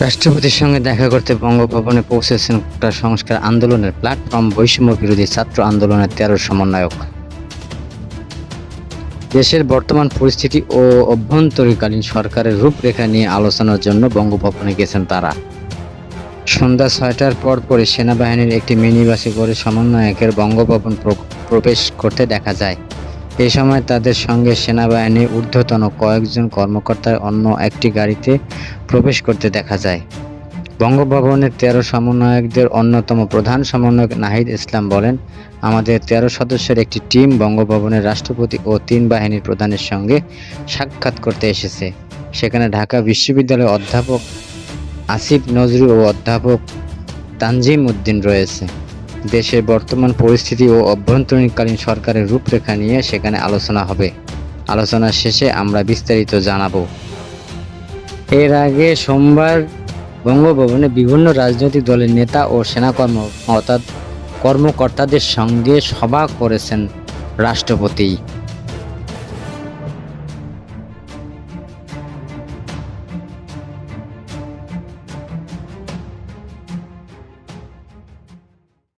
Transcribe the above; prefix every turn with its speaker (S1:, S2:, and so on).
S1: রাষ্ট্রপতির সঙ্গে দেখা করতে বঙ্গভবনে পৌঁছেছেন কোটা সংস্কার আন্দোলনের প্ল্যাটফর্ম বৈষম্য বিরোধী ছাত্র আন্দোলনের তেরো সমন্বয়ক। দেশের বর্তমান পরিস্থিতি ও অভ্যন্তরীণকালীন সরকারের রূপরেখা নিয়ে আলোচনার জন্য বঙ্গভবনে গেছেন তারা। সন্ধ্যা ছয়টার পর পরে সেনাবাহিনীর একটি মিনি বাসে করে সমন্বয়কের বঙ্গভবন প্র- প্রবেশ করতে দেখা যায়। এই সময় তাদের সঙ্গে সেনাবাহিনীর ঊর্ধ্বতন কয়েকজন কর্মকর্তার অন্য একটি গাড়িতে প্রবেশ করতে দেখা যায়। বঙ্গভবনের তেরো সমন্বয়কদের অন্যতম প্রধান সমন্বয়ক নাহিদ ইসলাম বলেন, আমাদের তেরো সদস্যের একটি টিম বঙ্গভবনের রাষ্ট্রপতি ও তিন বাহিনীর প্রধানের সঙ্গে সাক্ষাৎ করতে এসেছে। সেখানে ঢাকা বিশ্ববিদ্যালয়ের অধ্যাপক আসিফ নজরুল ও অধ্যাপক তানজিম উদ্দিন রয়েছে। দেশের বর্তমান পরিস্থিতি ও অভ্যন্তরীণকালীন সরকারের রূপরেখা নিয়ে সেখানে আলোচনা হবে। আলোচনা শেষে আমরা বিস্তারিত জানাব। এর আগে সোমবার বঙ্গভবনে বিভিন্ন রাজনৈতিক দলের নেতা ও সেনা কর্ম, অর্থাৎ কর্মকর্তাদের সঙ্গে সভা করেছেন রাষ্ট্রপতি।